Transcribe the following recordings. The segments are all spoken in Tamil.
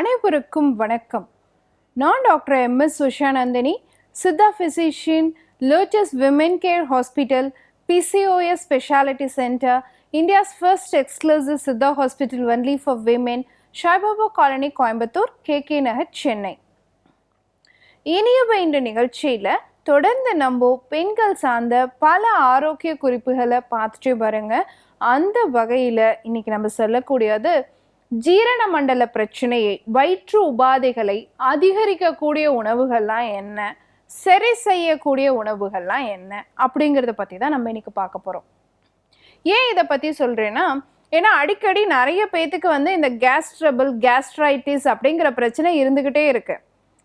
அனைவருக்கும் வணக்கம். நான் doctor M. S. Ushanandhini Siddha physician Lotus Women Care Hospital PCOS speciality centre India's first exclusive Siddha hospital only for women Saibaba colony Coimbatore K K Nagar Chennai இனிய இந்த நிகழ்ச்சியில் தொடர்ந்து நம்ம பெண்கள் சார்ந்த பல ஆரோக்கிய குறிப்புகளை பார்த்துட்டு பாருங்க அந்த வகையில் இன்னைக்கு நம்ம சொல்லக்கூடியது ஜீரண மண்டல பிரச்சனையை வயிற்று உபாதைகளை அதிகரிக்கக்கூடிய உணவுகள்லாம் என்ன? சரி செய்யக்கூடிய உணவுகள்லாம் என்ன? அப்படிங்கிறத பற்றி தான் நம்ம இன்னைக்கு பார்க்க போகிறோம் ஏன் இதை பற்றி சொல்கிறேன்னா ஏன்னா அடிக்கடி நிறைய பேத்துக்கு வந்து இந்த கேஸ் ட்ரபிள் கேஸ்ட்ரைட்டிஸ் அப்படிங்கிற பிரச்சனை இருந்துக்கிட்டே இருக்கு.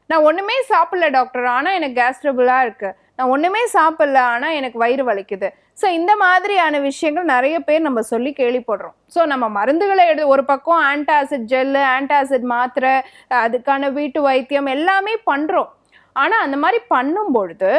நான் ஒன்றுமே சாப்பிடல டாக்டர் ஆனால் எனக்கு கேஸ் ட்ரபிளாக நான் ஒன்றுமே சாப்பிடல ஆனால் எனக்கு வயிறு வலிக்குது. ஸோ இந்த மாதிரியான விஷயங்கள் நிறைய பேர் நம்ம சொல்லி கேள்விப்படுறோம். ஸோ நம்ம மருந்துகளை எடு ஒரு பக்கம் ஆன்டாசிட் ஜெல்லு ஆன்டாசிட் மாத்திரை அதுக்கான வீட்டு வைத்தியம் எல்லாமே பண்ணுறோம் ஆனால் அந்த மாதிரி பண்ணும் பொழுது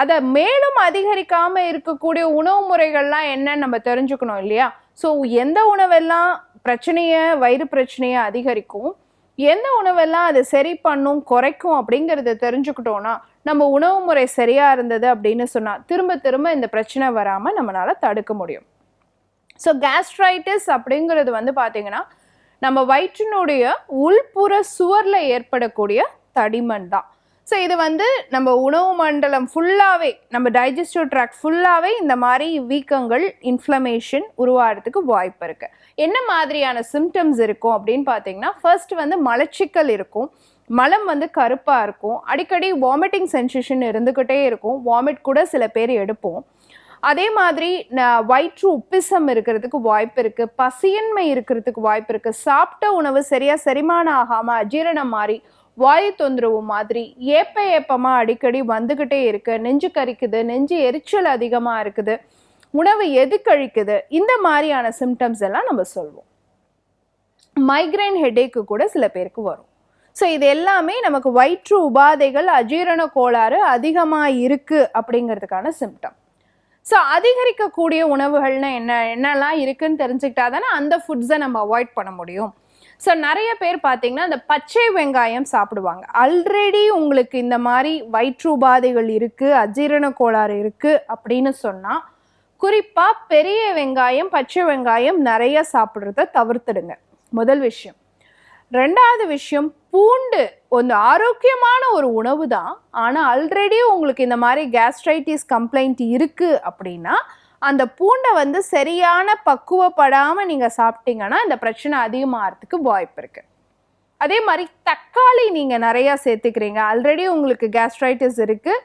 அதை மேலும் அதிகரிக்காமல் இருக்கக்கூடிய உணவு முறைகள்லாம் என்னன்னு நம்ம தெரிஞ்சுக்கணும் இல்லையா? ஸோ எந்த உணவெல்லாம் பிரச்சனையை வயிறு பிரச்சனையை அதிகரிக்கும் எந்த உணவெல்லாம் அதை சரி பண்ணும் குறைக்கும் அப்படிங்கிறத தெரிஞ்சுக்கிட்டோம்னா நம்ம உணவு முறை சரியா இருந்தது அப்படின்னு சொன்னா திரும்ப திரும்ப இந்த பிரச்சனை வராம நம்மளால தடுக்க முடியும். ஸோ கேஸ்ட்ரைட்டிஸ் அப்படிங்கிறது வந்து பார்த்தீங்கன்னா நம்ம வயிற்றினுடைய உள்புற சுவரில் ஏற்படக்கூடிய தடிமன் தான். ஸோ இது வந்து நம்ம உணவு மண்டலம் ஃபுல்லாகவே நம்ம டைஜஸ்டிவ் ட்ராக்ட் ஃபுல்லாகவே இந்த மாதிரி வீக்கங்கள் இன்ஃப்ளமேஷன் உருவாகிறதுக்கு வாய்ப்பு இருக்குது என்ன மாதிரியான சிம்டம்ஸ் இருக்கும் அப்படின்னு பார்த்தீங்கன்னா ஃபர்ஸ்ட் வந்து மலச்சிக்கல் இருக்கும். மலம் வந்து கருப்பாக இருக்கும். அடிக்கடி வாமிட்டிங் சென்சேஷன் இருந்துக்கிட்டே இருக்கும். வாமிட் கூட சில பேர் எடுப்போம். அதே மாதிரி வயிற்று உப்பிசம் இருக்கிறதுக்கு வாய்ப்பு இருக்குது பசியின்மை இருக்கிறதுக்கு வாய்ப்பு இருக்குது சாப்பிட்ட உணவு சரியாக செரிமானம் ஆகாமல் அஜீரணம் மாதிரி வாயு தொந்தரவு மாதிரி ஏப்ப ஏப்பமா அடிக்கடி வந்துகிட்டே இருக்கு. நெஞ்சு கரிக்குது நெஞ்சு எரிச்சல் அதிகமா இருக்குது. உணவு எது கழிக்குது? இந்த மாதிரியான சிம்டம்ஸ் எல்லாம் நம்ம சொல்வோம். மைக்ரைன் ஹெடேக்கு கூட சில பேருக்கு வரும். ஸோ இது எல்லாமே நமக்கு வயிற்று உபாதைகள் அஜீரண கோளாறு அதிகமாக இருக்குது அப்படிங்கிறதுக்கான சிம்டம் ஸோ அதிகரிக்கக்கூடிய உணவுகள்னா என்ன? என்னெல்லாம் இருக்குதுன்னு தெரிஞ்சுக்கிட்டா தானே அந்த ஃபுட்ஸை நம்ம அவாய்ட் பண்ண முடியும். ஸோ நிறைய பேர் பார்த்தீங்கன்னா இந்த பச்சை வெங்காயம் சாப்பிடுவாங்க. ஆல்ரெடி உங்களுக்கு இந்த மாதிரி வயிற்று உபாதைகள் அஜீரண கோளாறு இருக்குது அப்படின்னு சொன்னால் குறிப்பாக பெரிய வெங்காயம் பச்சை வெங்காயம் நிறைய சாப்பிட்றத தவிர்த்துடுங்க. முதல் விஷயம். ரெண்டாவது விஷயம் பூண்டு ஒரு ஆரோக்கியமான ஒரு உணவு தான். ஆனால் ஆல்ரெடி உங்களுக்கு இந்த மாதிரி கேஸ்ட்ரைட்டிஸ் கம்ப்ளைண்ட் இருக்குது அப்படின்னா அந்த பூண்டை வந்து சரியான பக்குவப்படாமல் நீங்கள் சாப்பிட்டீங்கன்னா இந்த பிரச்சனை அதிகமாகிறதுக்கு வாய்ப்பு இருக்குது அதே மாதிரி தக்காளி நீங்கள் நிறையா சேர்த்துக்கிறீங்க. ஆல்ரெடி உங்களுக்கு கேஸ்ட்ரைட்டிஸ் இருக்குது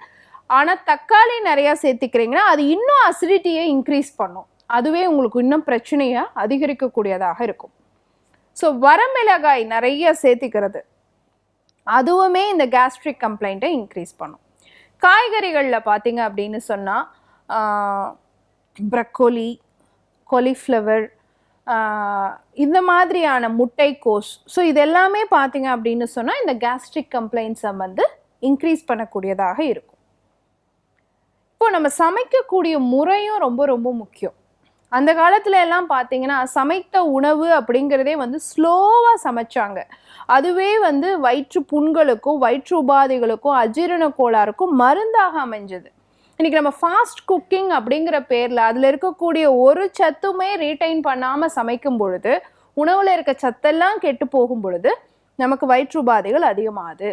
ஆனால் தக்காளி நிறையா சேர்த்துக்கிறீங்கன்னா அது இன்னும் அசிடிட்டியை இன்க்ரீஸ் பண்ணும். அதுவே உங்களுக்கு இன்னும் பிரச்சனையை அதிகரிக்கக்கூடியதாக இருக்கும். ஸோ வரமிளகாய் நிறைய சேர்த்திக்கிறது. அதுவுமே இந்த கேஸ்ட்ரிக் கம்ப்ளைண்ட்டை இன்க்ரீஸ் பண்ணும். காய்கறிகளில் பார்த்தீங்க அப்படின்னு சொன்னால் ப்ரக்கோலி கொலிஃப்ளவர் இந்த மாதிரியான முட்டைக்கோஸ். ஸோ இது எல்லாமே பார்த்தீங்க அப்படின்னு சொன்னால் இந்த கேஸ்ட்ரிக் கம்ப்ளைண்ட்ஸை வந்து இன்க்ரீஸ் பண்ணக்கூடியதாக இருக்கும். இப்போ நம்ம சமைக்கக்கூடிய முறையும் ரொம்ப ரொம்ப முக்கியம். அந்த காலத்துல எல்லாம் பார்த்தீங்கன்னா சமைத்த உணவு அப்படிங்கிறதே வந்து ஸ்லோவாக சமைச்சாங்க. அதுவே வந்து வயிற்று புண்களுக்கும் வயிற்று உபாதைகளுக்கும் அஜீரண கோளாறுக்கும் மருந்தாக அமைஞ்சது. இன்னைக்கு நம்ம ஃபாஸ்ட் குக்கிங் அப்படிங்கிற பேரில் அதில் இருக்கக்கூடிய ஒரு சத்துமே ரீடைன் பண்ணாமல் சமைக்கும் பொழுது உணவில் இருக்க சத்தெல்லாம் கெட்டு போகும் பொழுது நமக்கு வயிற்று உபாதைகள் அதிகமாகுது.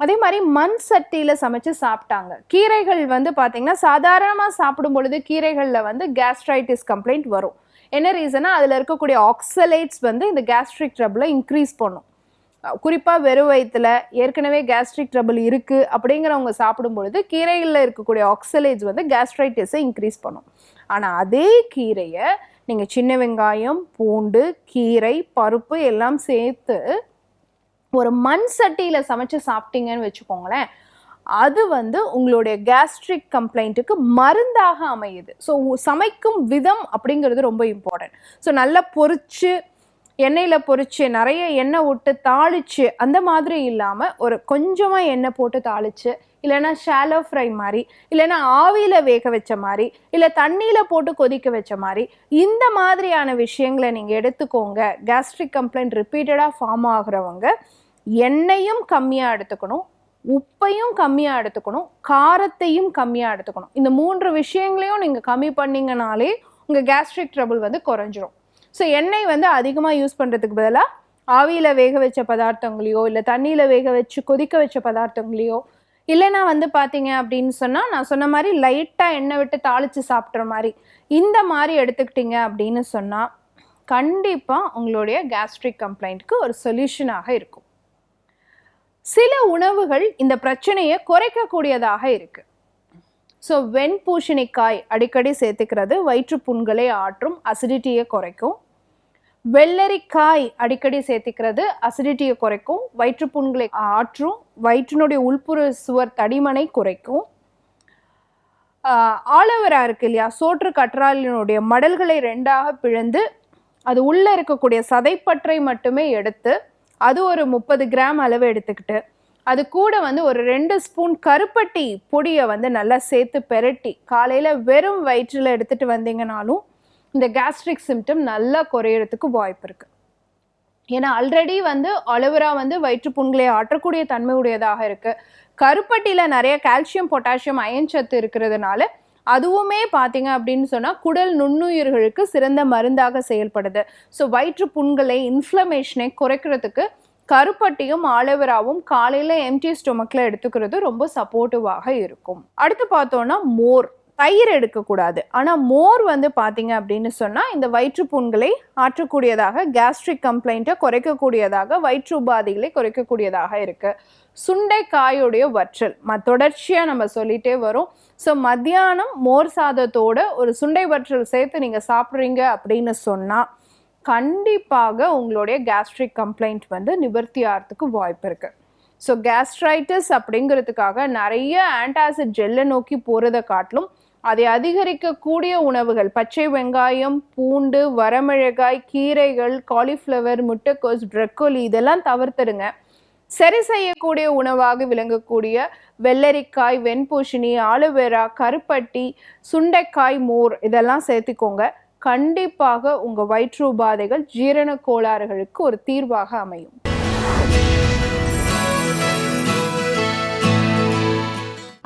அதே மாதிரி மண் சட்டியில் சமைச்சு சாப்பிட்டாங்க. கீரைகள் வந்து பார்த்தீங்கன்னா சாதாரணமாக சாப்பிடும் பொழுது கீரைகளில் வந்து கேஸ்ட்ரைட்டிஸ் கம்ப்ளைண்ட் வரும். என்ன ரீசனா அதில் இருக்கக்கூடிய ஆக்சலைட்ஸ் வந்து இந்த கேஸ்ட்ரிக் ட்ரபிளை இன்க்ரீஸ் பண்ணும். குறிப்பாக வெறும் வயிற்றுல ஏற்கனவே கேஸ்ட்ரிக் ட்ரபிள் இருக்குது அப்படிங்கிறவங்க சாப்பிடும் பொழுது கீரைகளில் இருக்கக்கூடிய ஆக்சலேஜ் வந்து கேஸ்ட்ரைட்டிஸை இன்க்ரீஸ் பண்ணும். ஆனால் அதே கீரையை நீங்கள் சின்ன வெங்காயம் பூண்டு கீரை பருப்பு எல்லாம் சேர்த்து ஒரு மண் சட்டியில் சமைச்சு சாப்பிட்டீங்கன்னு வச்சுக்கோங்களேன் அது வந்து உங்களுடைய கேஸ்ட்ரிக் கம்ப்ளைண்ட்டுக்கு மருந்தாக அமையுது. ஸோ சமைக்கும் விதம் அப்படிங்கிறது ரொம்ப இம்பார்ட்டன்ட் ஸோ நல்லா பொரிச்சு எண்ணெயில் பொறிச்சு நிறைய எண்ணெய் விட்டு தாளிச்சு அந்த மாதிரி இல்லாமல் ஒரு கொஞ்சமாக எண்ணெய் போட்டு தாளிச்சு இல்லைன்னா ஷாலோ ஃப்ரை மாதிரி இல்லைன்னா ஆவியில் வேக வச்ச மாதிரி இல்லை தண்ணியில் போட்டு கொதிக்க வச்ச மாதிரி இந்த மாதிரியான விஷயங்களை நீங்கள் எடுத்துக்கோங்க. கேஸ்ட்ரிக் கம்ப்ளைண்ட் ரிப்பீட்டடாக ஃபார்ம் ஆகுறவங்க எண்ணெயும் கம்மியாக எடுத்துக்கணும் உப்பையும் கம்மியாக எடுத்துக்கணும் காரத்தையும் கம்மியாக எடுத்துக்கணும். இந்த மூன்று விஷயங்களையும் நீங்கள் கம்மி பண்ணிங்கனாலே உங்கள் கேஸ்ட்ரிக் ட்ரபுள் வந்து குறைஞ்சிரும். ஸோ எண்ணெய் வந்து அதிகமாக யூஸ் பண்ணுறதுக்கு பதிலாக ஆவியில் வேக வச்ச பதார்த்தங்களையோ இல்லை தண்ணியில் வேக வச்சு கொதிக்க வச்ச பதார்த்தங்களையோ இல்லைன்னா வந்து பார்த்தீங்க அப்படின்னு சொன்னால் நான் சொன்ன மாதிரி லைட்டாக எண்ணெய் விட்டு தாளித்து சாப்பிட்ற மாதிரி இந்த மாதிரி எடுத்துக்கிட்டிங்க அப்படின்னு சொன்னால் கண்டிப்பாக உங்களுடைய கேஸ்ட்ரிக் கம்ப்ளைண்ட்க்கு ஒரு சொல்யூஷனாக இருக்கும். சில உணவுகள் இந்த பிரச்சனையை குறைக்கக்கூடியதாக இருக்கு. ஸோ வெண்பூசணிக்காய் அடிக்கடி சேர்த்துக்கிறது வயிற்று புண்களை ஆற்றும் அசிடிட்டியை குறைக்கும். வெள்ளரிக்காய் அடிக்கடி சேர்த்திக்கிறது. அசிடிட்டியை குறைக்கும். வயிற்றுப்புண்களை ஆற்றும். வயிற்றினுடைய உள்புற சுவர் தடிமனை குறைக்கும். ஆலோவேரா இருக்கு இல்லையா? சோற்று கற்றாலினுடைய மடல்களை ரெண்டாக பிழந்து அது உள்ளே இருக்கக்கூடிய சதைப்பற்றை மட்டுமே எடுத்து அது ஒரு முப்பது கிராம் அளவு எடுத்துக்கிட்டு அது கூட வந்து ஒரு ரெண்டு ஸ்பூன் கருப்பட்டி பொடியை வந்து நல்லா சேர்த்து பெரட்டி காலையில் வெறும் வயிற்றில் எடுத்துகிட்டு வந்தீங்கனாலும் இந்த கேஸ்ட்ரிக் சிம்டம் நல்லா குறையிறதுக்கு வாய்ப்பு இருக்குது ஏன்னா ஆல்ரெடி வந்து அலோவேரா வந்து வயிற்றுப்புண்களை ஆற்றக்கூடிய தன்மை உடையதாக இருக்குது கருப்பட்டியில் நிறைய கால்சியம் பொட்டாசியம் அயன் சத்து இருக்கிறதுனால அதுவுமே பார்த்தீங்க அப்படின்னு சொன்னால் குடல் நுண்ணுயிர்களுக்கு சிறந்த மருந்தாக செயல்படுது. ஸோ வயிற்று புண்களை இன்ஃப்ளமேஷனை குறைக்கிறதுக்கு கருப்பட்டியும் ஆலோவேராவும் காலையில் எம்டி ஸ்டொமக்கில் எடுத்துக்கிறது ரொம்ப சப்போர்ட்டிவாக இருக்கும். அடுத்து பார்த்தோன்னா மோர். தயிர் எடுக்கக்கூடாது. ஆனால் மோர் வந்து பார்த்தீங்க அப்படின்னு சொன்னால் இந்த வயிற்றுப்புண்களை ஆற்றக்கூடியதாக கேஸ்ட்ரிக் கம்ப்ளைண்ட்டை குறைக்கக்கூடியதாக வயிற்று உபாதைகளை குறைக்கக்கூடியதாக இருக்குது சுண்டைக்காயுடைய வற்றல் ம தொடர்ச்சியாக நம்ம சொல்லிகிட்டே வரும். ஸோ மத்தியானம் மோர் சாதத்தோட ஒரு சுண்டை வற்றல் சேர்த்து நீங்கள் சாப்பிட்றீங்க அப்படின்னு சொன்னால் கண்டிப்பாக உங்களுடைய கேஸ்ட்ரிக் கம்ப்ளைண்ட் வந்து நிவர்த்தி ஆகிறதுக்கு வாய்ப்பு இருக்குது ஸோ கேஸ்ட்ரைட்டிஸ் அப்படிங்கிறதுக்காக நிறைய ஆன்டாசிட் ஜெல்லை நோக்கி போகிறத காட்டிலும் அதை அதிகரிக்கக்கூடிய உணவுகள் பச்சை வெங்காயம் பூண்டு வரமிளகாய் கீரைகள் காலிஃப்ளவர் முட்டைக்கோஸ் ப்ரக்கோலி இதெல்லாம் தவிர்த்துடுங்க. சரி செய்யக்கூடிய உணவாக விளங்கக்கூடிய வெள்ளரிக்காய் வெண்பூஷணி ஆலோவேரா கருப்பட்டி சுண்டைக்காய் மோர் இதெல்லாம் சேர்த்துக்கோங்க. கண்டிப்பாக உங்கள் வயிற்று உபாதைகள் ஜீரண கோளாறுகளுக்கு ஒரு தீர்வாக அமையும்.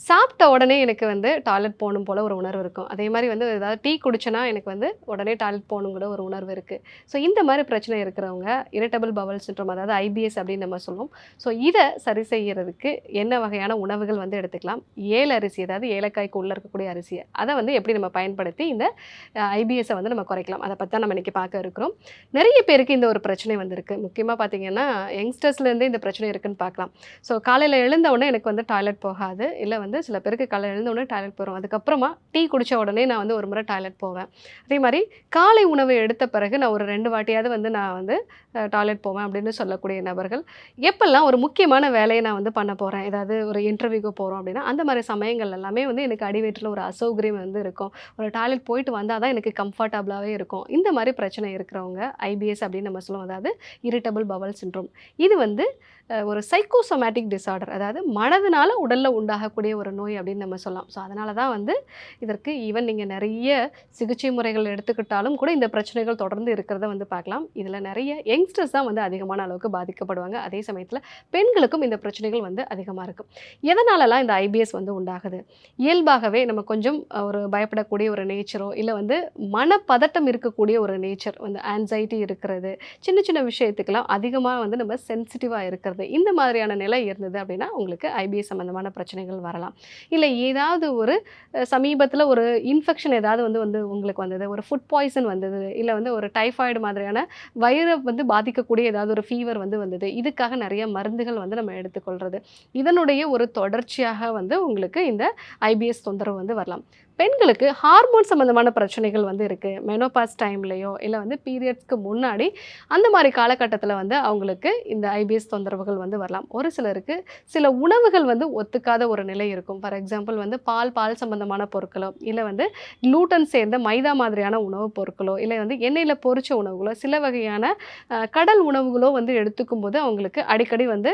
சாப்பிட்ட உடனே எனக்கு வந்து டாய்லெட் போகணும் போல் ஒரு உணர்வு இருக்கும். அதே மாதிரி வந்து ஏதாவது டீ குடிச்சேன்னா எனக்கு வந்து உடனே டாய்லெட் போகணுங்கிற ஒரு உணர்வு இருக்குது ஸோ இந்த மாதிரி பிரச்சனை இருக்கிறவங்க இரிட்டபிள் பவல் சின்ட்ரோம் அதாவது ஐபிஎஸ் அப்படின்னு நம்ம சொல்லுவோம். ஸோ இதை சரி செய்யறதுக்கு என்ன வகையான உணவுகள் வந்து எடுத்துக்கலாம்? ஏல அரிசி அதாவது ஏலக்காய்க்கு உள்ளே இருக்கக்கூடிய அரிசியை. அதை வந்து எப்படி நம்ம பயன்படுத்தி இந்த ஐபிஎஸ்ஸை வந்து நம்ம குறைக்கலாம்? அதை பற்றி தான் நம்ம இன்றைக்கி பார்க்க இருக்கிறோம். நிறைய பேருக்கு இந்த ஒரு பிரச்சனை வந்திருக்கு. முக்கியமாக பார்த்தீங்கன்னா யங்ஸ்டர்ஸ்லேருந்தே இந்த பிரச்சனை இருக்குன்னு பார்க்கலாம். ஸோ காலையில் எழுந்த உடனே எனக்கு வந்து டாய்லெட் போகாது. இல்லை வந்து சில பேருக்கு காலை எழுந்த உடனே டாய்லெட் போகிறோம் அதுக்கப்புறமா டீ குடித்த உடனே நான் வந்து ஒரு முறை டாய்லெட் போவேன். அதே மாதிரி காலை உணவு எடுத்த பிறகு நான் ஒரு ரெண்டு வாட்டியாவது வந்து நான் வந்து டாய்லெட் போவேன் அப்படின்னு சொல்லக்கூடிய நபர்கள் எப்பெல்லாம் ஒரு முக்கியமான வேலையை நான் வந்து பண்ண போகிறேன் ஏதாவது ஒரு இன்டர்வியூக்கு போகிறோம் அப்படின்னா அந்த மாதிரி சமயங்கள் எல்லாமே வந்து எனக்கு அடிவயிற்றில் ஒரு அசௌகரியம் வந்து இருக்கும். ஒரு டாய்லெட் போயிட்டு வந்தால் தான் எனக்கு கம்ஃபர்டபுளாகவே இருக்கும். இந்த மாதிரி பிரச்சனை இருக்கிறவங்க ஐபிஎஸ் அப்படின்னு நம்ம சொல்லுவோம். அதாவது இரிட்டபிள் பவல் சின்ட்ரோம் இது வந்து ஒரு சைக்கோசோமேட்டிக் டிசார்டர் அதாவது மனதினால உடலில் உண்டாகக்கூடிய ஒரு நோய் அப்படின்னு நம்ம சொல்லலாம். ஸோ அதனால தான் வந்து இதற்கு ஈவன் நீங்கள் நிறைய சிகிச்சை முறைகள் எடுத்துக்கிட்டாலும் கூட இந்த பிரச்சனைகள் தொடர்ந்து இருக்கிறத வந்து பார்க்கலாம். இதில் நிறைய யங்ஸ்டர்ஸ் தான் வந்து அதிகமான அளவுக்கு பாதிக்கப்படுவாங்க. அதே சமயத்தில் பெண்களுக்கும் இந்த பிரச்சனைகள் வந்து அதிகமாக இருக்கும். எதனாலலாம் இந்த ஐபிஎஸ் வந்து உண்டாகுது? இயல்பாகவே நம்ம கொஞ்சம் ஒரு பயப்படக்கூடிய ஒரு நேச்சரோ இல்லை வந்து மனப்பதட்டம் இருக்கக்கூடிய ஒரு நேச்சர் வந்து ஆன்சைட்டி இருக்கிறது சின்ன சின்ன விஷயத்துக்கெல்லாம் அதிகமாக வந்து நம்ம சென்சிட்டிவாக இருக்கிறது இந்த மாதிரியான நிலை இருந்தது அப்படின்னா உங்களுக்கு ஐபிஎஸ் சம்மந்தமான பிரச்சனைகள் வரலாம். இல்லை ஏதாவது ஒரு சமீபத்தில் ஒரு இன்ஃபெக்ஷன் ஏதாவது வந்து வந்து உங்களுக்கு வந்தது. ஒரு ஃபுட் பாய்சன் வந்தது. இல்லை வந்து ஒரு டைஃபாய்டு மாதிரியான வயிறை வந்து பாதிக்கக்கூடிய ஏதாவது ஒரு ஃபீவர் வந்து வந்தது. இதுக்காக நிறைய மருந்துகள் வந்து நம்ம எடுத்துக்கொள்கிறது இதனுடைய ஒரு தொடர்ச்சியாக வந்து உங்களுக்கு இந்த ஐபிஎஸ் தொந்தரவு வந்து வரலாம். பெண்களுக்கு ஹார்மோன் சம்மந்தமான பிரச்சனைகள் வந்து இருக்குது மெனோபாஸ் டைம்லேயோ இல்லை வந்து பீரியட்ஸ்க்கு முன்னாடி அந்த மாதிரி காலகட்டத்தில் வந்து அவங்களுக்கு இந்த ஐபிஎஸ் தொந்தரவுகள் வந்து வரலாம். ஒரு சிலருக்கு சில உணவுகள் வந்து ஒத்துக்காத ஒரு நிலை இருக்கும். ஃபார் எக்ஸாம்பிள் வந்து பால் பால் சம்மந்தமான பொருட்களோ இல்லை வந்து க்ளூட்டன் சேர்ந்த மைதா மாதிரியான உணவுப் பொருட்களோ இல்லை வந்து எண்ணெயில் பொறிச்ச உணவுகளோ சில வகையான கடல் உணவுகளோ வந்து எடுத்துக்கும் போது அவங்களுக்கு அடிக்கடி வந்து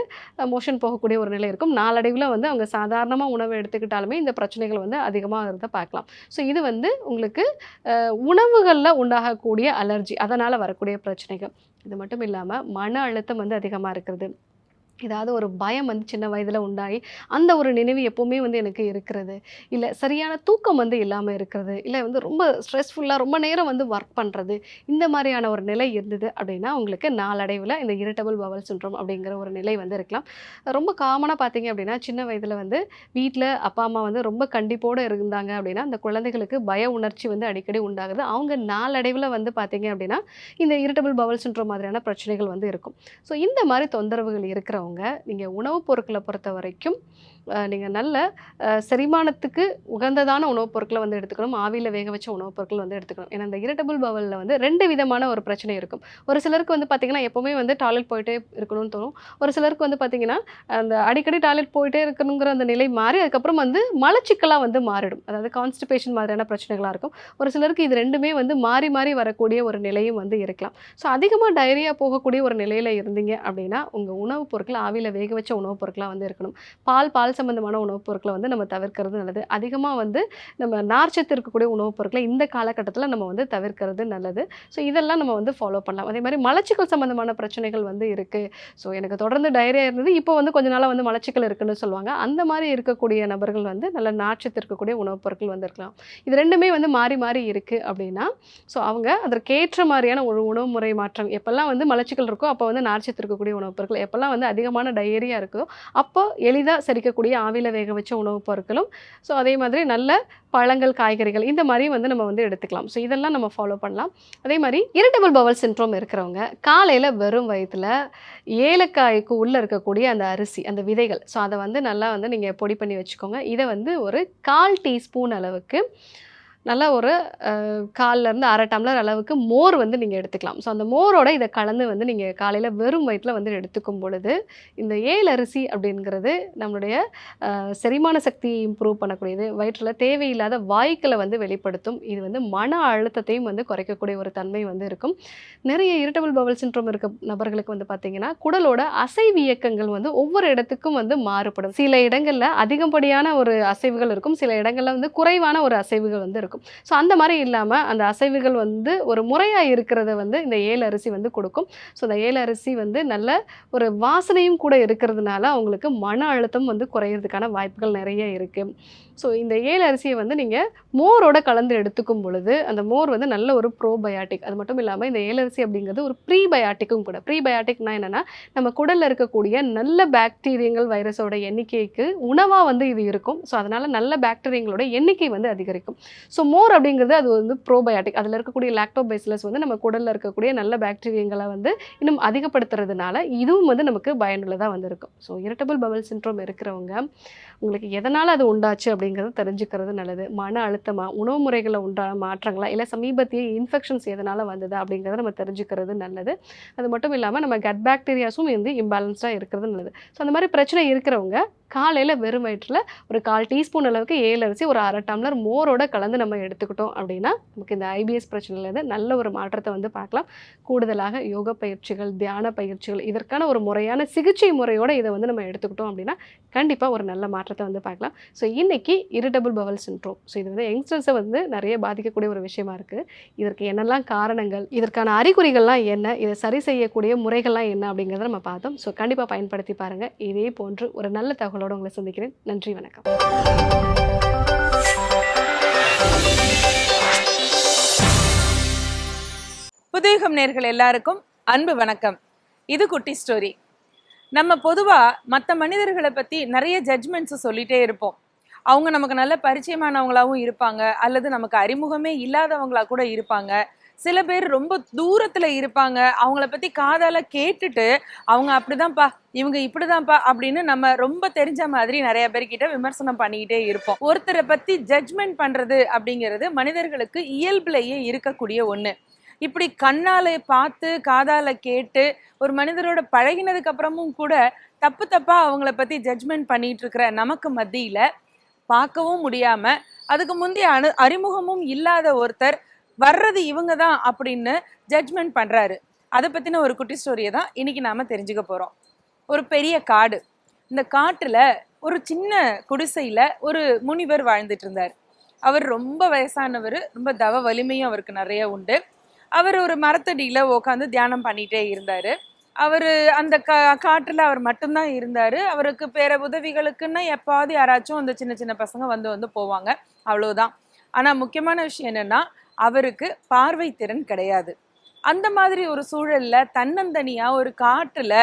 மோஷன் போகக்கூடிய ஒரு நிலை இருக்கும். நாளடைவில் வந்து அவங்க சாதாரணமாக உணவு எடுத்துக்கிட்டாலுமே இந்த பிரச்சனைகள் வந்து அதிகமாக இருந்த பார்க்கலாம். ஸோ இது வந்து உங்களுக்கு உணவுகளில் உண்டாகக்கூடிய அலர்ஜி அதனால் வரக்கூடிய பிரச்சனைகள். இது மட்டும் இல்லாமல் மன அழுத்தம் வந்து அதிகமாக இருக்கிறது. ஏதாவது ஒரு பயம் வந்து சின்ன வயதில் உண்டாகி அந்த ஒரு நினைவு எப்போவுமே வந்து எனக்கு இருக்கிறது. இல்லை சரியான தூக்கம் வந்து இல்லாமல் இருக்கிறது. இல்லை வந்து ரொம்ப ஸ்ட்ரெஸ்ஃபுல்லாக ரொம்ப நேரம் வந்து ஒர்க் பண்ணுறது இந்த மாதிரியான ஒரு நிலை இருந்தது அப்படின்னா உங்களுக்கு நாளடைவில் இந்த இரிட்டபிள் பவல் சின்ட்ரோம் அப்படிங்கிற ஒரு நிலை வந்து இருக்கலாம். ரொம்ப காமனாக பார்த்தீங்க அப்படின்னா சின்ன வயதில் வந்து வீட்டில் அப்பா அம்மா வந்து ரொம்ப கண்டிப்போடு இருந்தாங்க அப்படின்னா அந்த குழந்தைகளுக்கு பய உணர்ச்சி வந்து அடிக்கடி உண்டாகுது. அவங்க நாளடைவில் வந்து பார்த்தீங்க அப்படின்னா இந்த இரிட்டபிள் பவல் சின்ட்ரோம் மாதிரியான பிரச்சனைகள் வந்து இருக்கும். ஸோ இந்த மாதிரி தொந்தரவுகள் இருக்கிறவங்க இருக்கிறவங்க நீங்கள் உணவுப் பொருட்களை பொறுத்த வரைக்கும் நீங்கள் நல்ல செரிமானத்துக்கு உகந்ததான உணவுப் பொருட்களை வந்து எடுத்துக்கணும். ஆவியில் வேக வச்ச உணவுப் பொருட்கள் வந்து எடுத்துக்கணும். ஏன்னா இந்த இரிட்டபிள் பவலில் வந்து ரெண்டு விதமான ஒரு பிரச்சனை இருக்கும். ஒரு சிலருக்கு வந்து பார்த்திங்கன்னா எப்போவுமே வந்து டாய்லெட் போயிட்டே இருக்கணும்னு தோணும். ஒரு சிலருக்கு வந்து பார்த்திங்கன்னா அந்த அடிக்கடி டாய்லெட் போயிட்டே இருக்கணுங்கிற அந்த நிலை மாறி அதுக்கப்புறம் வந்து மலச்சிக்கலாக வந்து மாறிடும். அதாவது கான்ஸ்டிபேஷன் மாதிரியான பிரச்சனைகளாக இருக்கும். ஒரு சிலருக்கு இது ரெண்டுமே வந்து மாறி மாறி வரக்கூடிய ஒரு நிலையும் வந்து இருக்கலாம். ஸோ அதிகமாக டைரியா போகக்கூடிய ஒரு நிலையில் இருந்தீங்க அப்படின்னா உங்கள் உணவுப் பொருட்கள் ஆவியில் வேக வச்ச உணவுப் பொருட்களாக வந்து இருக்கணும். பால் பால் சம்பந்தமான உணவுப் பொருட்களை வந்து நம்ம தவிர்க்கிறது நல்லது. அதிகமாக வந்து நம்ம நார்ச்சத்து இருக்கக்கூடிய உணவுப் பொருட்களை இந்த காலகட்டத்தில் நம்ம வந்து தவிர்க்கிறது நல்லது. ஸோ இதெல்லாம் நம்ம வந்து ஃபாலோ பண்ணலாம். அதே மாதிரி மலச்சிக்கல் சம்மந்தமான பிரச்சனைகள் வந்து இருக்குது ஸோ எனக்கு தொடர்ந்து டைரியா இருந்தது. இப்போ வந்து கொஞ்ச நாளாக வந்து மலச்சிக்கல் இருக்குன்னு சொல்லுவாங்க. அந்த மாதிரி இருக்கக்கூடிய நபர்கள் வந்து நல்ல நார்ச்சத்து இருக்கக்கூடிய உணவுப் பொருட்கள் வந்து இருக்கலாம். இது ரெண்டுமே வந்து மாறி மாறி இருக்குது அப்படின்னா ஸோ அவங்க அதற்கேற்ற மாதிரியான ஒரு உணவு முறை மாற்றம் எப்போல்லாம் வந்து மலச்சிக்கல் இருக்கோ அப்போ வந்து நார்ச்சத்து இருக்கக்கூடிய உணவுப் பொருட்கள் எப்போல்லாம் வந்து அதிகமான டயரியா இருக்கோ அப்போ எளிதாக செரிக்கக்கூடிய ஆவியில் வேக வச்ச உணவுப் பொருட்களும். ஸோ அதே மாதிரி நல்ல பழங்கள் காய்கறிகள் இந்த மாதிரி வந்து நம்ம வந்து எடுத்துக்கலாம். ஸோ இதெல்லாம் நம்ம ஃபாலோ பண்ணலாம். அதே மாதிரி இரிட்டபிள் பவல் சின்ட்ரோம் இருக்கிறவங்க காலையில் வெறும் வயிற்றில் ஏலக்காய்க்கு உள்ளே இருக்கக்கூடிய அந்த அரிசி அந்த விதைகள். ஸோ அதை வந்து நல்லா வந்து நீங்கள் பொடி பண்ணி வச்சுக்கோங்க. இதை வந்து ஒரு கால் டீஸ்பூன் அளவுக்கு நல்லா ஒரு காலிலேருந்து இருந்து அரை டம்ளர் அளவுக்கு மோர் வந்து நீங்கள் எடுத்துக்கலாம். ஸோ அந்த மோரோட இதை கலந்து வந்து நீங்கள் காலையில் வெறும் வயிற்றில் வந்து எடுத்துக்கும் பொழுது இந்த ஏல் அரிசி அப்படிங்கிறது நம்மளுடைய செரிமான சக்தியை இம்ப்ரூவ் பண்ணக்கூடியது. வயிற்றில் தேவையில்லாத வாய்க்களை வந்து வெளிப்படுத்தும். இது வந்து மன அழுத்தத்தையும் வந்து குறைக்கக்கூடிய ஒரு தன்மை வந்து இருக்கும். நிறைய இரிட்டபிள் பவல் சின்ட்ரோம் இருக்க நபர்களுக்கு வந்து பார்த்திங்கன்னா குடலோட அசைவு இயக்கங்கள் வந்து ஒவ்வொரு இடத்துக்கும் வந்து மாறுபடும். சில இடங்களில் அதிகப்படியான ஒரு அசைவுகள் இருக்கும். சில இடங்களில் வந்து குறைவான ஒரு அசைவுகள் வந்து இருக்கும். ஸோ அந்த மாதிரி இல்லாமல் அந்த அசைவுகள் வந்து ஒரு முறையாக இருக்கிறத வந்து இந்த ஏழு அரிசி வந்து கொடுக்கும். ஸோ இந்த ஏழு அரிசி வந்து நல்ல ஒரு வாசனையும் கூட இருக்கிறதுனால அவங்களுக்கு மன அழுத்தம் வந்து குறையிறதுக்கான வாய்ப்புகள் நிறைய இருக்குது ஸோ இந்த ஏழு அரிசியை வந்து நீங்கள் மோரோட கலந்து எடுத்துக்கும் பொழுது அந்த மோர் வந்து நல்ல ஒரு ப்ரோபயாட்டிக் அது மட்டும் இல்லாமல் இந்த ஏலரிசி அப்படிங்கிறது ஒரு ப்ரீபயாட்டிக்கும் கூட. ப்ரீபயாட்டிக்னா என்னென்னா நம்ம குடலில் இருக்கக்கூடிய நல்ல பாக்டீரியங்கள் வைரஸோட எண்ணிக்கைக்கு உணவாக வந்து இது இருக்கும். ஸோ அதனால் நல்ல பாக்டீரியங்களோட எண்ணிக்கை வந்து அதிகரிக்கும். ஸோ ஸோ மோர் அப்படிங்கிறது அது வந்து ப்ரோபயாட்டிக் அதில் இருக்கக்கூடிய லாக்டோபைசிலஸ் வந்து நம்ம குடலில் இருக்கக்கூடிய நல்ல பாக்டீரியங்களை வந்து இன்னும் அதிகப்படுத்துறதுனால இதுவும் வந்து நமக்கு பயனுள்ளதாக வந்திருக்கும். ஸோ இரட்டபிள் பவல் சின்ட்ரோம் இருக்கிறவங்க உங்களுக்கு எதனால் அது உண்டாச்சு அப்படிங்கிறத தெரிஞ்சுக்கிறது நல்லது. மன அழுத்தமாக உணவு முறைகளில் உண்டான மாற்றங்களா இல்லை சமீபத்திய இன்ஃபெக்ஷன்ஸ் எதனால் வந்தது அப்படிங்கிறத நம்ம தெரிஞ்சுக்கிறது நல்லது. அது மட்டும் இல்லாமல் நம்ம கட் பாக்டீரியாஸும் வந்து இம்பேலன்ஸ்டாக இருக்கிறது நல்லது. ஸோ அந்த மாதிரி பிரச்சனை இருக்கிறவங்க காலையில் வெறும் வயிற்றில் ஒரு கால் டீஸ்பூன் அளவுக்கு ஏழு அரிசி ஒரு அரை டம்ளர் மோரோட கலந்து நம்ம எடுத்துக்கிட்டோம் அப்படின்னா நமக்கு இந்த ஐபிஎஸ் பிரச்சனையிலேருந்து நல்ல ஒரு மாற்றத்தை வந்து பார்க்கலாம். கூடுதலாக யோக பயிற்சிகள் தியான பயிற்சிகள் இதற்கான ஒரு முறையான சிகிச்சை முறையோடு இதை வந்து நம்ம எடுத்துக்கிட்டோம் அப்படின்னா கண்டிப்பாக ஒரு நல்ல மாற்றத்தை வந்து பார்க்கலாம். ஸோ இன்னைக்கு இரிட்டபிள் பவல் சின்ட்ரோம் ஸோ இது வந்து யங்ஸ்டர்ஸை வந்து நிறைய பாதிக்கக்கூடிய ஒரு விஷயமா இருக்குது இதற்கு என்னெல்லாம் காரணங்கள் இதற்கான அறிகுறிகள்லாம் என்ன இதை சரி செய்யக்கூடிய முறைகள்லாம் என்ன அப்படிங்கிறத நம்ம பார்த்தோம். ஸோ கண்டிப்பாக பயன்படுத்தி பாருங்கள் இதே போன்று ஒரு நல்ல தகவல் தகவலோடு உங்களை சந்திக்கிறேன். நன்றி வணக்கம். புதுயுகம் நேர்கள் எல்லாருக்கும் அன்பு வணக்கம். இது குட்டி ஸ்டோரி நம்ம பொதுவா மற்ற மனிதர்களை பத்தி நிறைய ஜட்ஜ்மெண்ட்ஸ் சொல்லிட்டே இருப்போம். அவங்க நமக்கு நல்ல பரிச்சயமானவங்களாவும் இருப்பாங்க அல்லது நமக்கு அறிமுகமே இல்லாதவங்களா கூட இருப்பாங்க. சில பேர் ரொம்ப தூரத்துல இருப்பாங்க. அவங்கள பத்தி காதால கேட்டுட்டு அவங்க அப்படிதான்ப்பா இவங்க இப்படிதான்ப்பா அப்படின்னு நம்ம ரொம்ப தெரிஞ்ச மாதிரி நிறைய பேர்கிட்ட விமர்சனம் பண்ணிக்கிட்டே இருப்போம். ஒருத்தரை பத்தி ஜட்ஜ்மெண்ட் பண்றது அப்படிங்கிறது மனிதர்களுக்கு இயல்புலேயே இருக்கக்கூடிய ஒண்ணு. இப்படி கண்ணால பார்த்து காதால கேட்டு ஒரு மனிதரோட பழகினதுக்கு அப்புறமும் கூட தப்பு தப்பா அவங்கள பத்தி ஜட்ஜ்மெண்ட் பண்ணிட்டு இருக்கிற நமக்கு மத்தியில பார்க்கவும் முடியாம அதுக்கு முந்தைய அனு அறிமுகமும் இல்லாத ஒருத்தர் வர்றது இவங்க தான் அப்படின்னு ஜட்ஜ்மெண்ட் பண்ணுறாரு அதை பற்றின ஒரு குட்டி ஸ்டோரியை தான் இன்னைக்கு நாம் தெரிஞ்சுக்க போகிறோம் ஒரு பெரிய காடு. இந்த காட்டில் ஒரு சின்ன குடிசையில் ஒரு முனிவர் வாழ்ந்துட்டு இருந்தார். அவர் ரொம்ப வயசானவர் ரொம்ப தவ வலிமையும் அவருக்கு நிறைய உண்டு. அவர் ஒரு மரத்தடியில் உட்காந்து தியானம் பண்ணிகிட்டே இருந்தார். அவர் அந்த கா காட்டில் அவர் மட்டும்தான் இருந்தார். அவருக்கு பேர உதவிகளுக்குன்னா எப்பாவது யாராச்சும் அந்த சின்ன சின்ன பசங்க வந்து வந்து போவாங்க. அவ்வளோதான் ஆனால் முக்கியமான விஷயம் என்னென்னா அவருக்கு பார்வை திறன் கிடையாது. அந்த மாதிரி ஒரு சூழல்ல தன்னந்தனியா ஒரு காட்டுல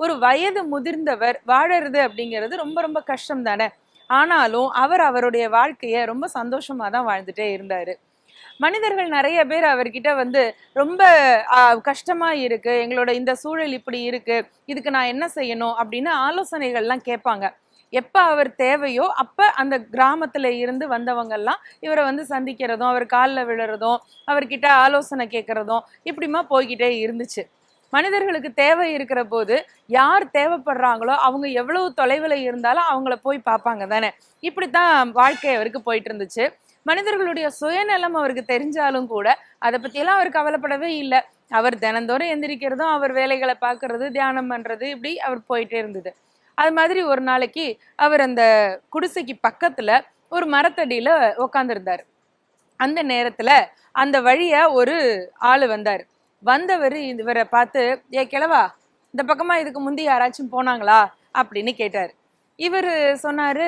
ஒரு வயது முதிர்ந்தவர் வாழறது அப்படிங்கிறது ரொம்ப ரொம்ப கஷ்டம் தானே. ஆனாலும் அவர் அவருடைய வாழ்க்கையை ரொம்ப சந்தோஷமா தான் வாழ்ந்துட்டே இருந்தாரு. மனிதர்கள் நிறைய பேர் அவர்கிட்ட வந்து ரொம்ப கஷ்டமா இருக்கு. எங்களோட இந்த சூழல் இப்படி இருக்கு. இதுக்கு நான் என்ன செய்யணும் அப்படின்னு ஆலோசனைகள்லாம் கேட்பாங்க. எப்போ அவர் தேவையோ அப்போ அந்த கிராமத்தில் இருந்து வந்தவங்கெல்லாம் இவரை வந்து சந்திக்கிறதும் அவர் காலில் விழுறதும் அவர்கிட்ட ஆலோசனை கேட்குறதும் இப்படிமா போய்கிட்டே இருந்துச்சு. மனிதர்களுக்கு தேவை இருக்கிற போது யார் தேவைப்படுறாங்களோ அவங்க எவ்வளவு தொலைவில் இருந்தாலும் அவங்கள போய் பார்ப்பாங்க தானே. இப்படித்தான் வாழ்க்கை அவருக்கு போயிட்டு இருந்துச்சு. மனிதர்களுடைய சுயநலம் அவருக்கு தெரிஞ்சாலும் கூட அதை பற்றியெல்லாம் அவர் கவலைப்படவே இல்லை. அவர் தினந்தோறும் எந்திரிக்கிறதும் அவர் வேலைகளை பார்க்கறது தியானம் பண்ணுறது இப்படி அவர் போயிட்டே இருந்தது. அது மாதிரி ஒரு நாளைக்கு அவர் அந்த குடிசைக்கு பக்கத்தில் ஒரு மரத்தடியில் உக்காந்துருந்தார். அந்த நேரத்தில் அந்த வழியை ஒரு ஆள் வந்தார். வந்தவர் இவரை பார்த்து ஏ கிழவா இந்த பக்கமாக இதுக்கு முந்தி யாராச்சும் போனாங்களா? அப்படின்னு கேட்டார். இவர் சொன்னார்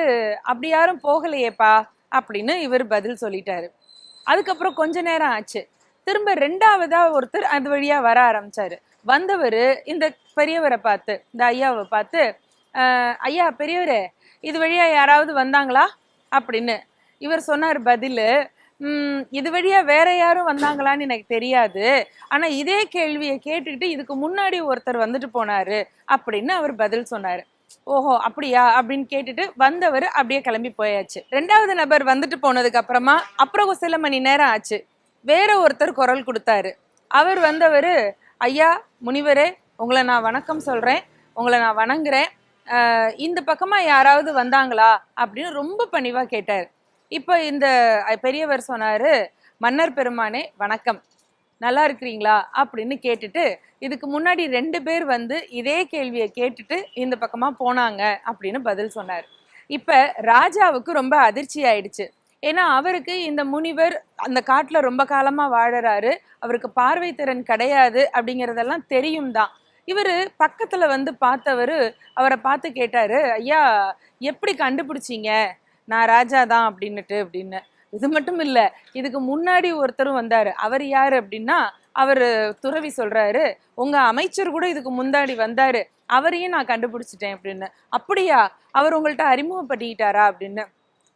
அப்படி யாரும் போகலையேப்பா அப்படின்னு இவர் பதில் சொல்லிட்டாரு. அதுக்கப்புறம் கொஞ்ச நேரம் ஆச்சு. திரும்ப ரெண்டாவதாக ஒருத்தர் அது வழியாக வர ஆரம்பித்தார் வந்தவர் இந்த பெரியவரை பார்த்து இந்த ஐயாவை பார்த்து ஐயா பெரியவரே இது வழியா யாராவது வந்தாங்களா? அப்படின்னு. இவர் சொன்னார் பதில் இது வழியா வேற யாரும் வந்தாங்களான்னு எனக்கு தெரியாது. ஆனால் இதே கேள்வியை கேட்டுக்கிட்டு இதுக்கு முன்னாடி ஒருத்தர் வந்துட்டு போனாரு. அப்படின்னு அவர் பதில் சொன்னார். ஓஹோ அப்படியா? அப்படின்னு கேட்டுட்டு வந்தவர் அப்படியே கிளம்பி போயாச்சு. ரெண்டாவது நபர் வந்துட்டு போனதுக்கு அப்புறமா அப்புறம் ஒரு சில மணி நேரம் ஆச்சு. வேற ஒருத்தர் குரல் கொடுத்தாரு. அவர் வந்தவர் ஐயா முனிவரே உங்களை நான் வணக்கம் சொல்கிறேன் உங்களை நான் வணங்குறேன் இந்த பக்கமாக யாராவது வந்தாங்களா அப்படின்னு ரொம்ப பணிவாக கேட்டார். இப்போ இந்த பெரியவர் சொன்னார் மன்னர் பெருமானே வணக்கம். நல்லா இருக்கிறீங்களா? அப்படின்னு கேட்டுட்டு இதுக்கு முன்னாடி ரெண்டு பேர் வந்து இதே கேள்வியை கேட்டுட்டு இந்த பக்கமாக போனாங்க அப்படின்னு பதில் சொன்னார். இப்போ ராஜாவுக்கு ரொம்ப அதிர்ச்சி ஆயிடுச்சு. ஏன்னா அவருக்கு இந்த முனிவர் அந்த காட்டில் ரொம்ப காலமாக வாழறாரு. அவருக்கு பார்வை திறன் கிடையாது அப்படிங்கிறதெல்லாம் தெரியும் தான். இவரு பக்கத்துல வந்து பார்த்தவரு அவரை பார்த்து கேட்டாரு ஐயா எப்படி கண்டுபிடிச்சீங்க? நான் ராஜா தான் அப்படின்னுட்டு அப்படின்னு. இது மட்டும் இல்ல இதுக்கு முன்னாடி ஒருத்தரும் வந்தாரு. அவர் யாரு அப்படின்னா அவர் துறவி சொல்றாரு உங்க அமைச்சர் கூட இதுக்கு முன்னாடி வந்தாரு. அவரையும் நான் கண்டுபிடிச்சிட்டேன் அப்படின்னு. அப்படியா? அவர் உங்கள்கிட்ட அறிமுகப்படுத்திக்கிட்டாரா அப்படின்னு.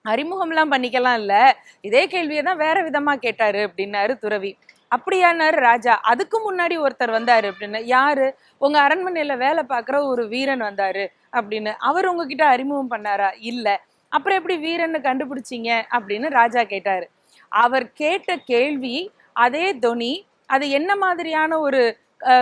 அறிமுகம்லாம் பண்ணிக்கலாம் இல்ல. இதே கேள்வியை தான் வேற விதமா கேட்டாரு அப்படின்னாரு துறவி. அப்படியானாரு ராஜா. அதுக்கு முன்னாடி ஒருத்தர் வந்தார் அப்படின்னு. யாரு? உங்க அரண்மனையில வேலை பார்க்குற ஒரு வீரன் வந்தாரு அப்படின்னு. அவர் உங்ககிட்ட அறிமுகம் பண்ணாரா? இல்லை. அப்புறம் எப்படி வீரன்னு கண்டுபிடிச்சீங்க அப்படின்னு ராஜா கேட்டாரு. அவர் கேட்ட கேள்வி அதே தொனி அது என்ன மாதிரியான ஒரு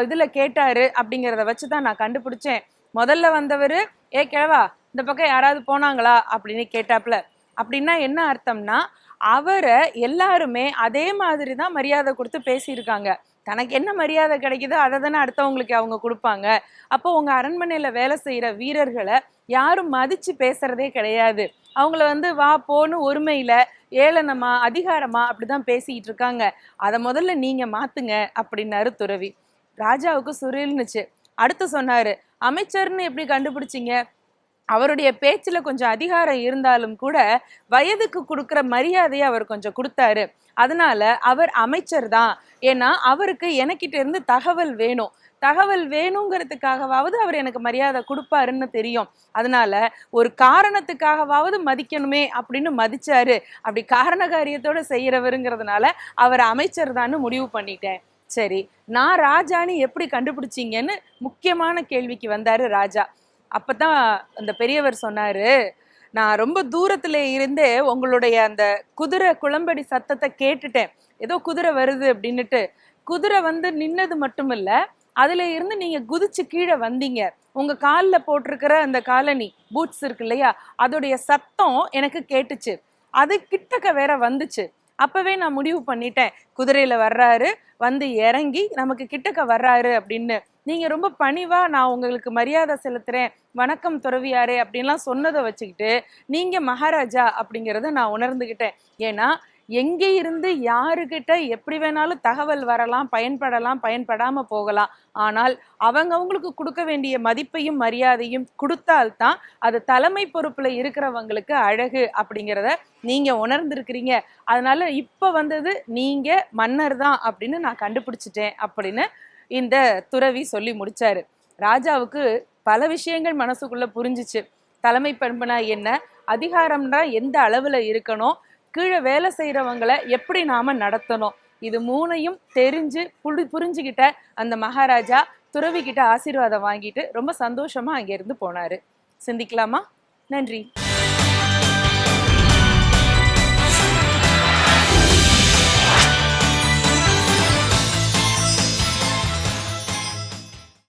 இதில் இதுல கேட்டாரு அப்படிங்கிறத வச்சு தான் நான் கண்டுபிடிச்சேன். முதல்ல வந்தவர் ஏ கிழவா இந்த பக்கம் யாராவது போனாங்களா? அப்படின்னு கேட்டாப்ல. அப்படின்னா என்ன அர்த்தம்னா அவரை எல்லாருமே அதே மாதிரி தான் மரியாதை கொடுத்து பேசியிருக்காங்க. தனக்கு என்ன மரியாதை கிடைக்குதோ அதை தானே அடுத்தவங்களுக்கு அவங்க கொடுப்பாங்க. அப்போ உங்க அரண்மனையில் வேலை செய்கிற வீரர்களை யாரும் மதிச்சு பேசுறதே கிடையாது. அவங்கள வந்து வா போன்னு ஒருமையில ஏளனமா அதிகாரமா அப்படிதான் பேசிக்கிட்டு இருக்காங்க. அதை முதல்ல நீங்க மாத்துங்க அப்படின்னாரு துறவி. ராஜாவுக்கு சுருள்னுச்சு. அடுத்து சொன்னாரு அமைச்சர்னு எப்படி கண்டுபிடிச்சிங்க? அவருடைய பேச்சில் கொஞ்சம் அதிகாரம் இருந்தாலும் கூட வயதுக்கு கொடுக்குற மரியாதையை அவர் கொஞ்சம் கொடுத்தாரு. அதனால அவர் அமைச்சர் தான். ஏன்னா அவருக்கு எனக்கிட்ட இருந்து தகவல் வேணும். தகவல் வேணுங்கிறதுக்காகவாவது அவர் எனக்கு மரியாதை கொடுப்பாருன்னு தெரியும். அதனால ஒரு காரணத்துக்காகவாவது மதிக்கணுமே அப்படின்னு மதிச்சாரு. அப்படி காரண காரியத்தோட செய்யறவருங்கிறதுனால அவர் அமைச்சர் தான்னு முடிவு பண்ணிட்டேன். சரி நான் ராஜான்னு எப்படி கண்டுபிடிச்சிங்கன்னு முக்கியமான கேள்விக்கு வந்தாரு ராஜா. அப்போ தான் அந்த பெரியவர் சொன்னார் நான் ரொம்ப தூரத்தில் இருந்தே உங்களுடைய அந்த குதிரை குளம்படி சத்தத்தை கேட்டுட்டேன். ஏதோ குதிரை வருது அப்படின்னுட்டு. குதிரை வந்து நின்னது மட்டும் இல்லை அதில் இருந்து நீங்கள் குதிச்சு கீழே வந்தீங்க. உங்கள் காலில் போட்டிருக்கிற அந்த காலனி பூட்ஸ் இருக்கு இல்லையா அதோடைய சத்தம் எனக்கு கேட்டுச்சு. அது கிட்டக்க வேற வந்துச்சு. அப்போவே நான் முடிவு பண்ணிட்டேன். குதிரையில் வர்றாரு வந்து இறங்கி நமக்கு கிட்டக்க வர்றாரு அப்படின்னு நீங்கள் ரொம்ப பணிவாக நான் உங்களுக்கு மரியாதை செலுத்துகிறேன் வணக்கம் துறவியாரே அப்படின்லாம் சொன்னதை வச்சுக்கிட்டு நீங்கள் மகாராஜா அப்படிங்கிறத நான் உணர்ந்துக்கிட்டேன் ஏன்னா எங்கே இருந்து யாருக்கிட்ட எப்படி வேணாலும் தகவல் வரலாம் பயன்படலாம் பயன்படாமல் போகலாம். ஆனால் அவங்க அவங்களுக்கு கொடுக்க வேண்டிய மதிப்பையும் மரியாதையும் கொடுத்தால்தான் அது தலைமை பொறுப்பில் இருக்கிறவங்களுக்கு அழகு அப்படிங்கிறத நீங்கள் உணர்ந்திருக்கிறீங்க. அதனால இப்போ வந்தது நீங்கள் மன்னர் தான் அப்படின்னு நான் கண்டுபிடிச்சிட்டேன் அப்படின்னு இந்த துறவி சொல்லி முடிச்சாரு. ராஜாவுக்கு பல விஷயங்கள் மனசுக்குள்ள புரிஞ்சுச்சு. தலைமை பண்புனா என்ன? அதிகாரம்னா எந்த அளவுல இருக்கணும்? கீழே வேலை செய்யறவங்கள எப்படி நாம நடத்தணும்? இது மூணையும் தெரிஞ்சு புரி புரிஞ்சுக்கிட்ட அந்த மகாராஜா துறவி கிட்ட ஆசீர்வாதம் வாங்கிட்டு ரொம்ப சந்தோஷமா அங்கிருந்து போனாரு. சிந்திக்கலாமா? நன்றி.